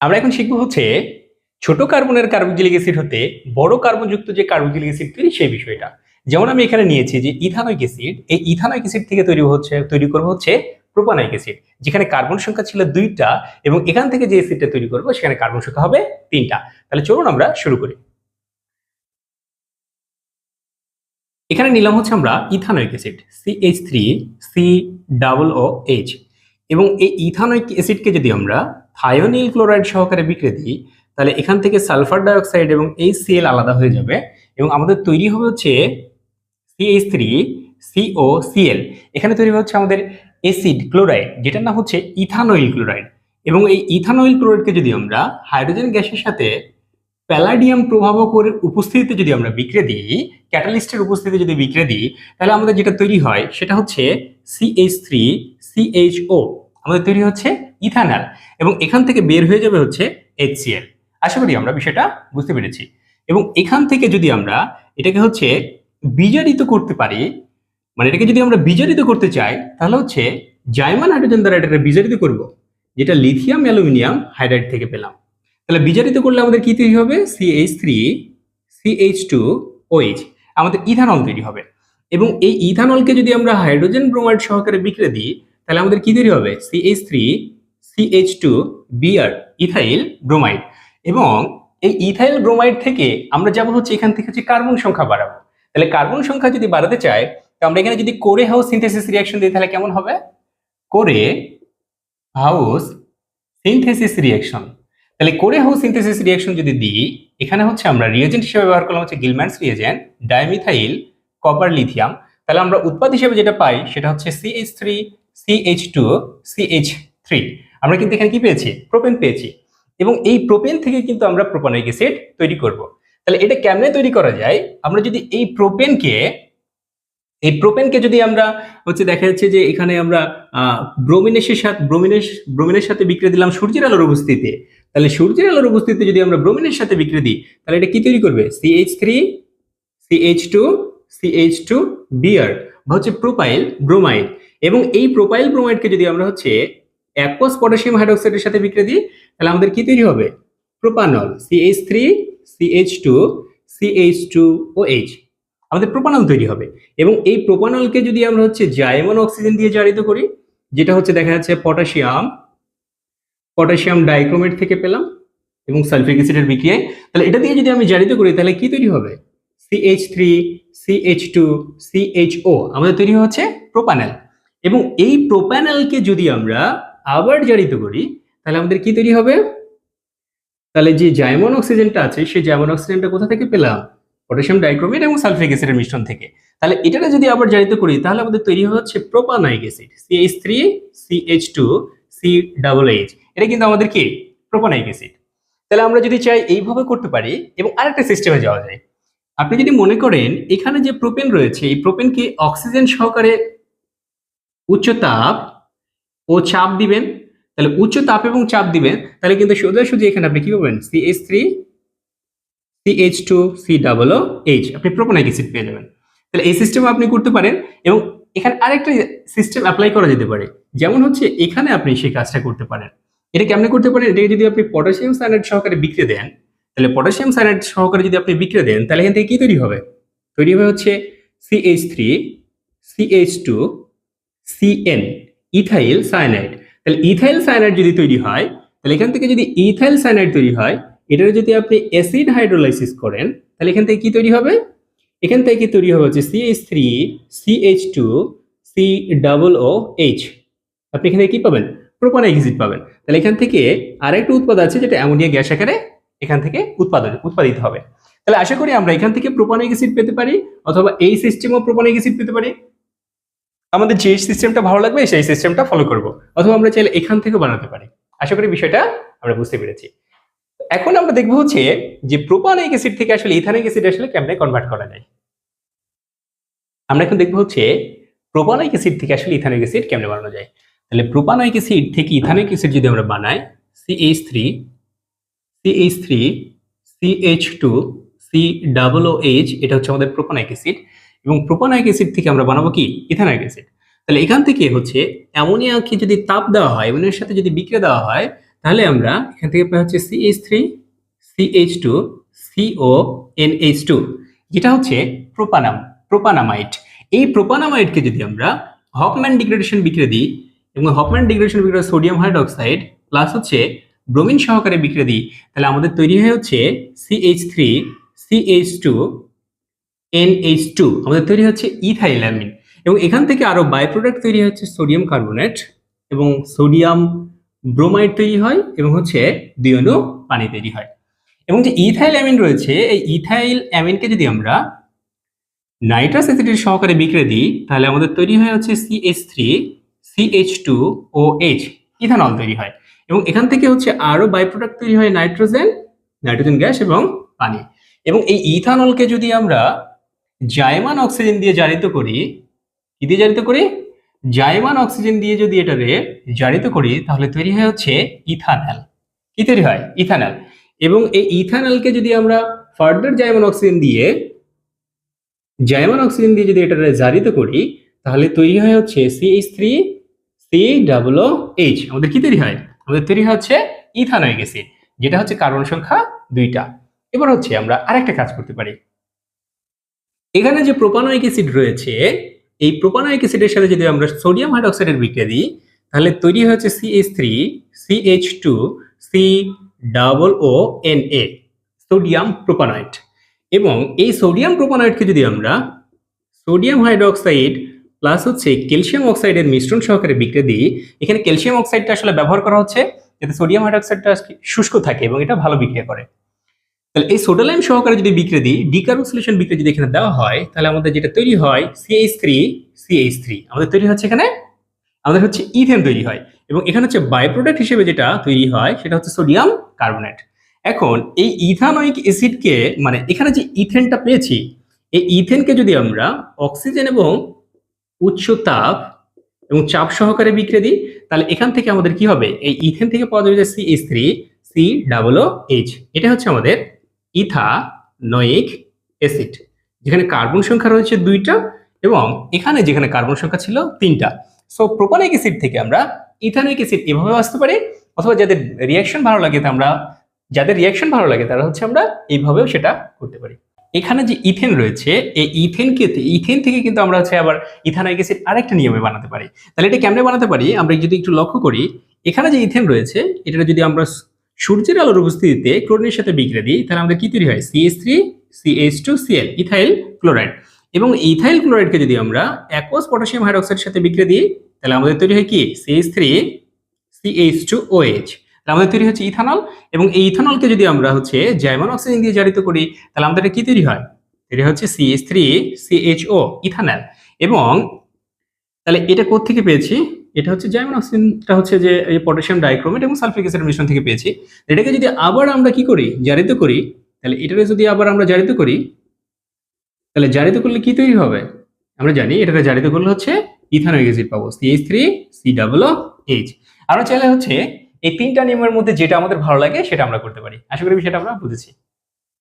আমরা এখন শিখব হচ্ছে ছোট কার্বনের কার্বক্সিলিক অ্যাসিড হতে বড় কার্বনযুক্ত যে কার্বক্সিলিক অ্যাসিড তৈরি, সেই বিষয়টা। যেমন আমি এখানে নিয়েছি যে ইথানয়িক অ্যাসিড, এই ইথানয়িক অ্যাসিড থেকে তৈরি হচ্ছে, তৈরি করব হচ্ছে প্রোপানয়িক অ্যাসিড, যেখানে কার্বন সংখ্যা ছিল দুইটা এবং এখান থেকে যে অ্যাসিডটা তৈরি করব সেখানে কার্বন সংখ্যা হবে তিনটা। তাহলে চলুন আমরা শুরু করি। এখানে নিলাম হচ্ছে আমরা ethanoic acid H three C double O H এবং এই ইথানয়িক অ্যাসিডকে যদি আমরা থায়োনিল ক্লোরাইড সহকারে বিক্রিয়া দিই তাহলে এখান থেকে সালফার ডাইঅক্সাইড এবং এই সিএল আলাদা হয়ে যাবে এবং আমাদের তৈরি হবে হচ্ছে সিএইচ থ্রি সিও সিএল এখানে তৈরি হচ্ছে আমাদের অ্যাসিড ক্লোরাইড, যেটার নাম হচ্ছে ইথানয়েল ক্লোরাইড। এবং এই ইথানয়েল ক্লোরাইডকে যদি আমরা হাইড্রোজেন গ্যাসের সাথে প্যালাডিয়াম প্রভাবকের উপস্থিতিতে যদি আমরা বিক্রিয়া দিই, ক্যাটালিস্টের উপস্থিতিতে যদি বিক্রিয়া দিই, তাহলে আমাদের যেটা তৈরি হয়, সেটা হচ্ছে সিএইচ থ্রি সিএইচও আমাদের তৈরি হচ্ছে ইথানল এবং এখান থেকে বের হয়ে যাবে হচ্ছে এইচসিএল আশা করি আমরা বিষয়টা বুঝতে পেরেছি। এবং এখান থেকে যদি আমরা এটাকে হচ্ছে বিজারিত করতে পারি মানে এটাকে যদি আমরা বিজারিত করতে চাই, তাহলে হচ্ছে জাইমান হাইড্রোজেন দ্বারা এটাকে বিজারিত করব, যেটা লিথিয়াম অ্যালুমিনিয়াম হাইড্রাইড থেকে পেলাম। তাহলে বিজারিত করলে আমাদের কি তৈরি হবে? CH three CH two OH আমাদের ইথানল তৈরি হবে। এবং এই ইথানলকে যদি আমরা হাইড্রোজেন ব্রোমাইড সহকারে বিক্রে দিই তাহলে আমাদের কি তৈরি হবে? CH three CH two Br ethyl bromide এবং এই ইথাইল ব্রোমাইড থেকে আমরা যাব হচ্ছে এখান থেকে হচ্ছে কার্বন সংখ্যা বাড়াবো। তাহলে কার্বন সংখ্যা যদি বাড়াতে চাই, তো আমরা এখানে যদি কোরে হাউস সিনথেসিস রিয়াকশন দিই, তাহলে কেমন হবে? কোরে হাউস সিনথেসিস রিয়াকশন তাহলে কোরে হাউস সিনথেসিস রিয়াকশন যদি দিই, এখানে হচ্ছে আমরা রিয়েজেন্ট হিসেবে ব্যবহার করলাম হচ্ছে Gilman's reagent dimethyl copper lithium তাহলে আমরা উৎপাদ হিসেবে যেটা পাই, সেটা হচ্ছে CH three CH two CH three আমরা কিন্তু এখানে কি পেয়েছি? প্রোপেন পেয়েছি। এবং এই প্রোপেন থেকে কিন্তু আমরা প্রোপানিক অ্যাসিড তৈরি করব। তাহলে এটা কেমনে তৈরি করা যায়? আমরা যদি এই প্রোপেনকে এই প্রোপেনকে যদি আমরা হচ্ছে দেখা যাচ্ছে যে এখানে আমরা ব্রোমিনেসের সাথে ব্রোমিনেস ব্রোমিনের সাথে বিক্রিয়া দিলাম সূর্যের আলোর উপস্থিতিতে। তাহলে সূর্যের আলোর উপস্থিতিতে যদি আমরা ব্রোমিনের সাথে বিক্রিয়া দিই, তাহলে এটা কি তৈরি করবে? CH three CH two CH two Br বা হচ্ছে প্রোপাইল ব্রোমাইড এবং এই প্রোপাইল ব্রোমাইডকে যদি আমরা হচ্ছে অ্যাকোয়াস পটাশিয়াম হাইড্রোক্সাইডের সাথে বিক্রিয়া দিই, তাহলে আমাদের কি তৈরি হবে? Propanol CH three CH two CH two O H আমাদের প্রোপানল তৈরি হবে। এবং এই প্রোপানলকে যদি আমরা হচ্ছে জাইমন অক্সিজেন দিয়ে জারিত করি, যেটা হচ্ছে দেখা যাচ্ছে পটাশিয়াম পটাশিয়াম ডাইক্রোমেট থেকে পেলাম এবং সালফিক অ্যাসিডের বিক্রিয়ায়। তাহলে এটা দিয়ে যদি আমি জারিত করি, তাহলে কি তৈরি হবে? CH three CH two CHO আমাদের তৈরি হচ্ছে প্রোপানেল। এবং এই প্রোপ্যানেলকে যদি আমরা আবার জারিত করি, তাহলে আমাদের কি তৈরি হবে? তাহলে যে জাইমন অক্সিজেনটা আছে, সেই জাইমন অক্সিজেনটা কোথা থেকে পেলাম? পটাশিয়াম ডাইক্রোমেট এবং সালফিক অ্যাসিডের মিশ্রণ থেকে। তাহলে এটাকে যদি আবার জারিত করি, তাহলে আমাদের তৈরি হচ্ছে propanoic acid CH three CH two C double H এটা কিন্তু আমাদের কি? Propanoic acid. তাহলে আমরা যদি চাই এইভাবে করতে পারি, এবং আরেকটা সিস্টেমে যাওয়া যায়। আপনি যদি মনে করেন, এখানে যে প্রোপেন রয়েছে, এই প্রোপেনকে অক্সিজেন সহকারে উচ্চ তাপ ও চাপ দিবেন, তাহলে উচ্চ তাপ এবং চাপ দিবেন, তাহলে কিন্তু সোজাসুজি এখানে আপনি কি পাবেন? CH three CH two C double O H আপনি প্রোপোনাইক অ্যাসিড পেয়ে যাবেন। তাহলে এই সিস্টেম আপনি করতে পারেন এবং এখানে আরেকটা সিস্টেম অ্যাপ্লাই করা যেতে পারে। যেমন হচ্ছে এখানে আপনি সেই কাজটা করতে পারেন। এটা কেমনে করতে পারেন? এটাকে যদি আপনি পটাশিয়াম সাইনাইড সহকারে বিক্রিয়া দেন, তাহলে পটাশিয়াম সাইনাইড সহকারে যদি আপনি বিক্রিয়া দেন, তাহলে এখান থেকে কি তৈরি হবে? তৈরি হবে হচ্ছে CH three CH two CN ethyl cyanide. তাহলে ইথাইল সায়ানাইড যদি তৈরি হয়, তাহলে এখান থেকে যদি ইথাইল সায়ানাইড তৈরি হয়, এটার যদি আপনি অ্যাসিড হাইড্রোলাইসিস করেন, তাহলে এখান থেকে কি তৈরি হবে? এখান থেকে তৈরি হবে হচ্ছে CH three CH two C double O H আপনি এখানে কি পাবেন? প্রোপানাইক অ্যাসিড পাবেন। তাহলে এখান থেকে আরেকটা উৎপাদ আছে যেটা অ্যামোনিয়া গ্যাস আকারে এখান থেকে উৎপাদন উৎপাদিত হবে। তাহলে আশা করি আমরা এখান থেকে প্রোপানিক অ্যাসিড পেতে পারি, অথবা এই সিস্টেমও প্রোপানিক অ্যাসিড পেতে পারি। আমাদের যে সিস্টেমটা ভালো লাগবে, সেই সিস্টেমটা ফলো করব। অথবা আমরা চাইলে এখান থেকে বানাতে পারি। আশা করি বিষয়টা আমরা বুঝতে পেরেছি। এখন আমরা দেখব হচ্ছে যে প্রোপানিক অ্যাসিড থেকে আসলে ইথানিক অ্যাসিড আসলে কেমনে কনভার্ট করা যায়। আমরা এখন দেখব হচ্ছে প্রোপানিক অ্যাসিড থেকে আসলে ইথানিক অ্যাসিড কেমনে বানানো যায়। তাহলে প্রোপানিক অ্যাসিড থেকে ইথানিক অ্যাসিড যদি আমরা বানাই CH three CH three CH two C double O H এটা হচ্ছে আমাদের প্রোপানিক অ্যাসিড এবং প্রোপানাইক অ্যাসিড থেকে আমরা বানাবো কি? ইথানাইক অ্যাসিড তাহলে এখান থেকে হচ্ছে অ্যামোনিয়াকে যদি তাপ দেওয়া হয়, অ্যামোনিয়ার সাথে যদি বিক্রিয়া দেওয়া হয়, তাহলে আমরা এখান থেকে পাই হচ্ছে CH three CH two CO NH two যেটা হচ্ছে প্রোপানাম প্রোপানামাইট এই প্রোপানামাইটকে যদি আমরা হপম্যান ডিগ্রেডেশন বিক্রিয়া দিই এবং হপম্যান ডিগ্রেডেশন বিক্রিয়া সোডিয়াম হাইড্রক্সাইড প্লাস হচ্ছে ব্রোমিন সহকারে বিক্রিয়া দিই, তাহলে আমাদের তৈরি হয়ে হচ্ছে CH three CH two NH two আমাদের তৈরি হচ্ছে ইথাইলামিন এবং এখান থেকে আরও বাই প্রোডাক্ট তৈরি হচ্ছে সোডিয়াম কার্বনেট এবং সোডিয়াম ব্রোমাইড তৈরি হয় এবং হচ্ছে দুই অণু পানি তৈরি হয়। এবং যে ইথাইল অ্যামিন রয়েছে, এই ইথাইল অ্যামিনকে যদি আমরা নাইট্রাস অ্যাসিডের সহকারে বিক্রিয়া দিই, তাহলে আমাদের তৈরি হয় হচ্ছে CH three CH two O H ethanol তৈরি হয়। এবং এখান থেকে হচ্ছে আরও বাই প্রোডাক্ট তৈরি হয় নাইট্রোজেন নাইট্রোজেন গ্যাস এবং পানি। এবং এই ইথানলকে যদি আমরা জায়মান অক্সিজেন দিয়ে জারিত করি, কি দিয়ে জারিত করি? জায়মান অক্সিজেন দিয়ে যদি এটারে জারিত করি, তাহলে তৈরি হয় হচ্ছে ইথানল। কি তৈরি হয়? ইথানল। এবং এই ইথানলকে যদি আমরা ফার্দার জায়মান অক্সিজেন দিয়ে, জায়মান অক্সিজেন দিয়ে যদি এটারে জারিত করি, তাহলে তৈরি হয় হচ্ছে CH three C double H আমাদের কি তৈরি হয়? আমাদের তৈরি হচ্ছে ইথানয়িক অ্যাসিড, যেটা হচ্ছে কার্বন সংখ্যা দুইটা। এবার হচ্ছে আমরা আরেকটা কাজ করতে পারি। এখানে যে প্রোপানয়িক অ্যাসিড রয়েছে, এই প্রোপানয়িক অ্যাসিডের সাথে যদি আমরা সোডিয়াম হাইড্রক্সাইডের বিক্রিয়া দিই, তাহলে তৈরি হচ্ছে CH three CH two C double O N A sodium propanoate. এবং এই সোডিয়াম প্রোপানয়েডকে যদি আমরা সোডিয়াম হাইড্রক্সাইড প্লাস হচ্ছে ক্যালসিয়াম অক্সাইডের মিশ্রণ সহকারে বিক্রিয়া দিই, এখানে ক্যালসিয়াম অক্সাইডটা আসলে ব্যবহার করা হচ্ছে, যাতে সোডিয়াম হাইড্রক্সাইডটা শুষ্ক থাকে এবং এটা ভালো বিক্রিয়া করে। তাহলে এই সোডালাইম সহকারে যদি বিক্রিয়া দিই ডিকার্বক্সিলেশন বিক্রিয়া যদি এখানে দেওয়া হয়, তাহলে আমাদের যেটা তৈরি হয় সিএইচ থ্রি সিএইচ থ্রি আমাদের তৈরি হচ্ছে এখানে, আমাদের হচ্ছে ইথেন তৈরি হয়। এবং এখানে হচ্ছে বাই প্রোডাক্ট হিসেবে যেটা তৈরি হয়, সেটা হচ্ছে সোডিয়াম কার্বনেট এখন এই ইথানয়িক অ্যাসিডকে মানে এখানে যে ইথেনটা পেয়েছি, এই ইথেনকে যদি আমরা অক্সিজেন এবং উচ্চ তাপ এবং চাপ সহকারে বিক্রিয়া দিই, তাহলে এখান থেকে আমাদের কি হবে? এই ইথেন থেকে পাওয়া যাবে যে CH three C double H এটা হচ্ছে আমাদের ইথানয়িক অ্যাসিড, যেখানে কার্বন সংখ্যা রয়েছে দুইটা এবং এখানে যেখানে কার্বন সংখ্যা ছিল তিনটা। সো প্রোপানিক অ্যাসিড থেকে আমরা ইথানয়িক অ্যাসিড এভাবে আসতে পারি, অথবা যাদের রিয়াকশন ভালো লাগে আমরা, যাদের রিয়াকশন ভালো লাগে তারা হচ্ছে আমরা এইভাবেও সেটা করতে পারি। এখানে যে ইথেন রয়েছে, এই ইথেনকে ইথেন থেকে কিন্তু আমরা হচ্ছে আবার ইথানয়িক অ্যাসিড আরেকটা নিয়মে বানাতে পারি। তাহলে এটা কেমনে বানাতে পারি? আমরা যদি একটু লক্ষ্য করি, এখানে যে ইথেন রয়েছে এটা যদি আমরা সূর্যের আলোর উপস্থিতিতে ক্লোরিনের সাথে বিক্রিয়া দিই, তাহলে আমাদের কি তৈরি হয়? CS three CH two Cl ethyl chloride এবং ইথাইল ক্লোরাইডকে যদি আমরা অ্যাকোয়াস পটাশিয়াম হাইড্রক্সাইডের সাথে বিক্রিয়া দিই, তাহলে আমাদের তৈরি হয় কি? CH three CH two OH তাহলে আমাদের তৈরি হচ্ছে ইথানল এবং এই ইথানলকে যদি আমরা হচ্ছে জাইমন অক্সিজেন দিয়ে জারিত করি, তাহলে আমাদের কি তৈরি হয়? তৈরি হচ্ছে সিএইচ থ্রি সিএইচও ইথানল এবং তাহলে এটা থেকে পেয়েছি? এটা হচ্ছে জাইমন অক্সিজেনটা হচ্ছে যে এই পটাশিয়াম ডাইক্রোমেট এবং সালফিক অ্যাসিডের মিশ্রণ থেকে পেয়েছি। এটাকে যদি আবার আমরা কি করি? জারিত করি, তাহলে এটাকে যদি আবার আমরা জারিত করি, তাহলে জারিত করলে কি তৈরি হবে? আমরা জানি এটাকে জারিত করলে হচ্ছে ইথানয়িক অ্যাসিড পাবো CH three C double H আমরা চাইলে হচ্ছে এই তিনটা নিয়মের মধ্যে যেটা আমাদের ভালো লাগে সেটা আমরা করতে পারি। আশা করি বিষয়টা আমরা বুঝেছি।